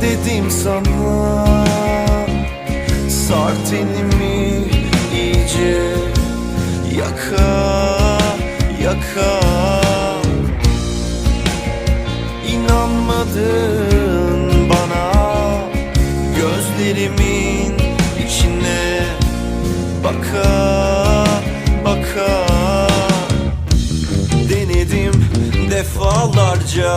dedim sana. Sar tenimi iyice Yaka yaka. İnanmadın bana. Gözlerimin içine Baka baka. Denedim defalarca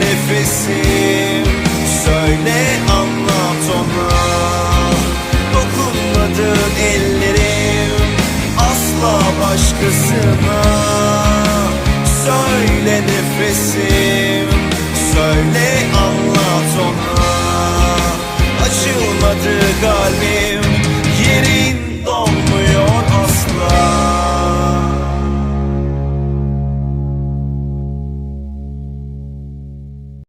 nefesim. Söyle anlat ona. Dokunmadı ellerim Asla başkasına. Söyle nefesim